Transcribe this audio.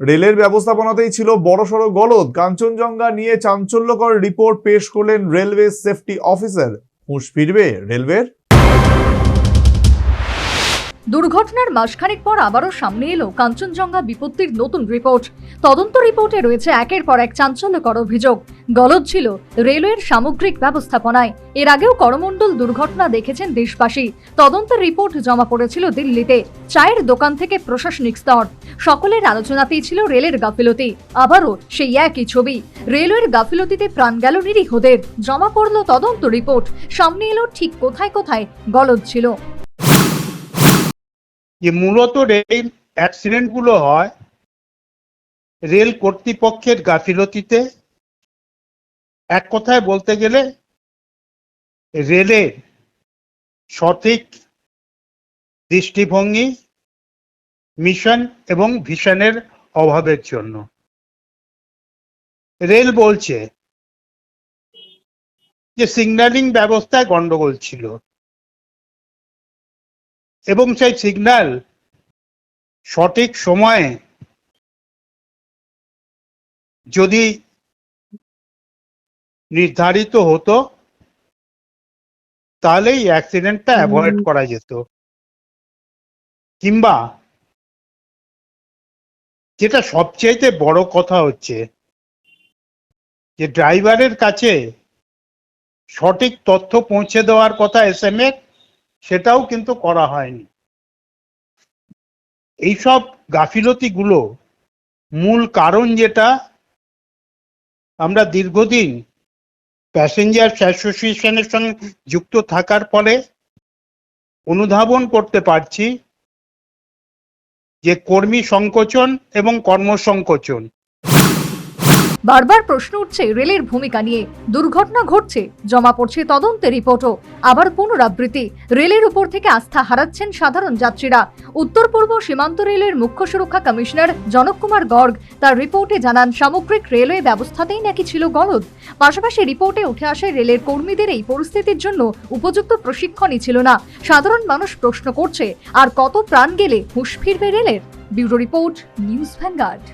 রেলের ব্যবস্থাপনাতেই ছিল বড়সড় গলদ। কাঞ্চনজঙ্ঘা নিয়ে চাঞ্চল্যকর রিপোর্ট পেশ করলেন রেলওয়ে সেফটি অফিসার। হুঁশ ফিরবে রেলওয়ের? দুর্ঘটনার মাসখানেক পর আবারও সামনে এলো কাঞ্চনজঙ্ঘা বিপত্তির নতুন রিপোর্ট। তদন্ত রিপোর্টে রয়েছে একের পর এক চাঞ্চল্যকর অভিযোগ। গলদ ছিল রেলওয়ের সামগ্রিক ব্যবস্থাপনায়। এর আগেও করমণ্ডল দুর্ঘটনা দেখেছেন দেশবাসী। তদন্তের রিপোর্ট জমা পড়েছিল দিল্লিতে, চায়ের দোকান থেকে প্রশাসনিক স্তর। সকলের আলোচনাতেই ছিল রেলের গাফিলতি। আবারও সেই একই ছবি। রেলওয়ের গাফিলতিতে প্রাণ গেল নিরীহদের। জমা পড়ল তদন্ত রিপোর্ট। সামনে এলো ঠিক কোথায় কোথায় গলদ ছিল। যে মূলত রেল অ্যাক্সিডেন্টগুলো হয় রেল কর্তৃপক্ষের গাফিলতিতে, এক কথায় বলতে গেলে রেলের সঠিক দৃষ্টিভঙ্গি, মিশন এবং ভিশনের অভাবের জন্য। রেল বলছে যে সিগন্যালিং ব্যবস্থায় গন্ডগোল ছিল। এবং সেই সিগন্যাল সঠিক সময়ে যদি নির্ধারিত হতো তাহলে এই অ্যাক্সিডেন্টটা অ্যাভয়েড করা যেত। কিংবা যেটা সবচেয়ে বড় কথা হচ্ছে যে ড্রাইভারের কাছে সঠিক তথ্য পৌঁছে দেওয়ার কথা এস এম সেটাও কিন্তু করা হয়নি। এইসব গাফিলতিগুলো মূল কারণ যেটা, আমরা দীর্ঘদিন প্যাসেঞ্জার অ্যাসোসিয়েশনের সঙ্গে যুক্ত থাকার ফলে অনুধাবন করতে পারছি যে কর্মী সংকোচন এবং কর্মসংকোচন বারবার প্রশ্ন উঠছে রেলের ভূমিকা নিয়ে। দুর্ঘটনা ঘটছে, জমা পড়ছে তদন্তের রিপোর্টও। আবার পুনরাবৃত্তি, রেলের উপর থেকে আস্থা হারাচ্ছেন সাধারণ যাত্রীরা। উত্তর পূর্ব সীমান্ত রেলের মুখ্য সুরক্ষা কমিশনার জনক কুমার গর্গ তার রিপোর্টে জানান, সামগ্রিক রেলওয়ে ব্যবস্থাতেই নাকি ছিল গলদ। পাশাপাশি রিপোর্টে উঠে আসে, রেলের কর্মীদের এই পরিস্থিতির জন্য উপযুক্ত প্রশিক্ষণই ছিল না। সাধারণ মানুষ প্রশ্ন করছে, আর কত প্রাণ গেলে হুঁশ ফিরবে রেলের? Bureau report, news Vanguard.